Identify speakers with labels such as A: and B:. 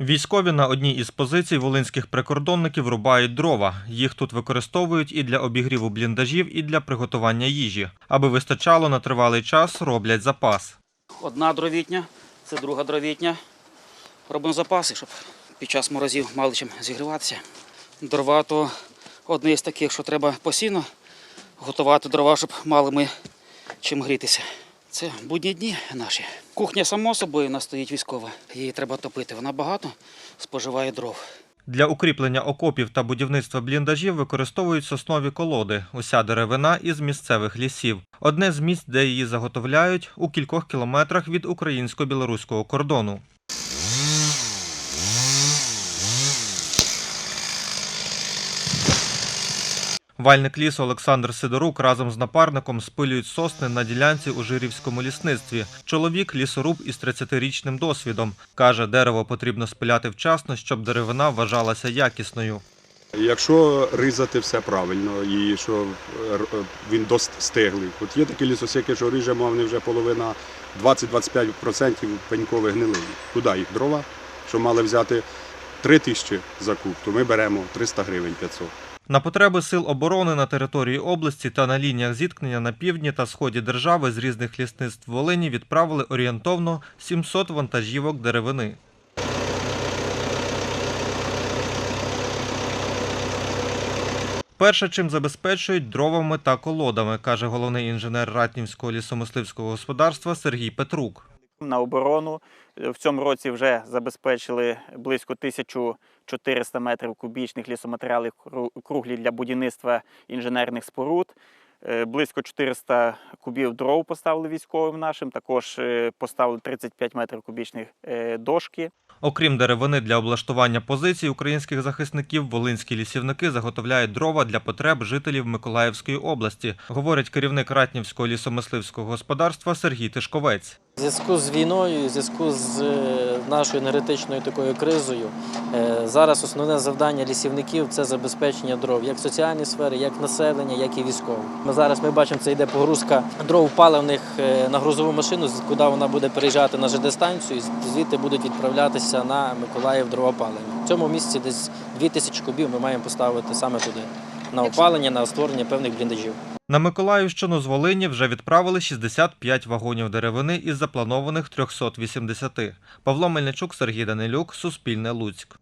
A: Військові на одній із позицій волинських прикордонників рубають дрова. Їх тут використовують і для обігріву бліндажів, і для приготування їжі. Аби вистачало на тривалий час, роблять запас.
B: Одна дровітня, це друга дровітня. Робимо запаси, щоб під час морозів мали чим зігріватися. Дрова то одне з таких, що треба постійно готувати дрова, щоб мали ми чим грітися. Це будні дні наші. Кухня, само собою, у нас стоїть військова. Її треба топити. Вона багато споживає дров.
A: Для укріплення окопів та будівництва бліндажів використовують соснові колоди, уся деревина із місцевих лісів. Одне з місць, де її заготовляють, у кількох кілометрах від українсько-білоруського кордону. Вальник лісу Олександр Сидорук разом з напарником спилюють сосни на ділянці у Жирівському лісництві. Чоловік лісоруб із 30-річним досвідом. Каже, дерево потрібно спиляти вчасно, щоб деревина вважалася якісною.
C: Якщо різати все правильно і що е, е, він достиглий. От є такі лісосеки, що ріжемо, вони вже половина 20-25% пенькових гнилий. Куди їх дрова? Що мали взяти 3 тисячі за куб, то ми беремо 300 гривень 500.
A: На потреби сил оборони на території області та на лініях зіткнення на півдні та сході держави з різних лісництв Волині відправили орієнтовно 700 вантажівок деревини. Перше, чим забезпечують дровами та колодами, каже головний інженер Ратнівського лісомисливського господарства Сергій Петрук.
D: На оборону Е, в цьому році вже забезпечили близько 1400 метрів кубічних лісоматеріалів круглі для будівництва інженерних споруд. Е, Близько 400 кубів дров поставили військовим нашим. Також е, поставили 35 метрів кубічних дошки.
A: Окрім деревини для облаштування позицій українських захисників, волинські лісівники заготовляють дрова для потреб жителів Миколаївської області, говорить керівник Ратнівського лісомисливського господарства Сергій Тишковець.
E: Зв'язку з війною, зв'язку з е, нашою енергетичною такою кризою, е, зараз основне завдання лісівників це забезпечення дров, як в соціальній сфері, як населення, як і військово. Ми зараз ми бачимо, це йде погрузка дров паливних е, на грузову машину, куди вона буде переїжджати на ЖД-станцію, і звідти будуть відправлятися на Миколаїв дровопалення. В цьому місці десь 2000 кубів ми маємо поставити саме туди на опалення, на створення певних бліндажів.
A: На Миколаївщину з Волині вже відправили 65 вагонів деревини із запланованих 380. Павло Мельничук, Сергій Данилюк, Суспільне Луцьк.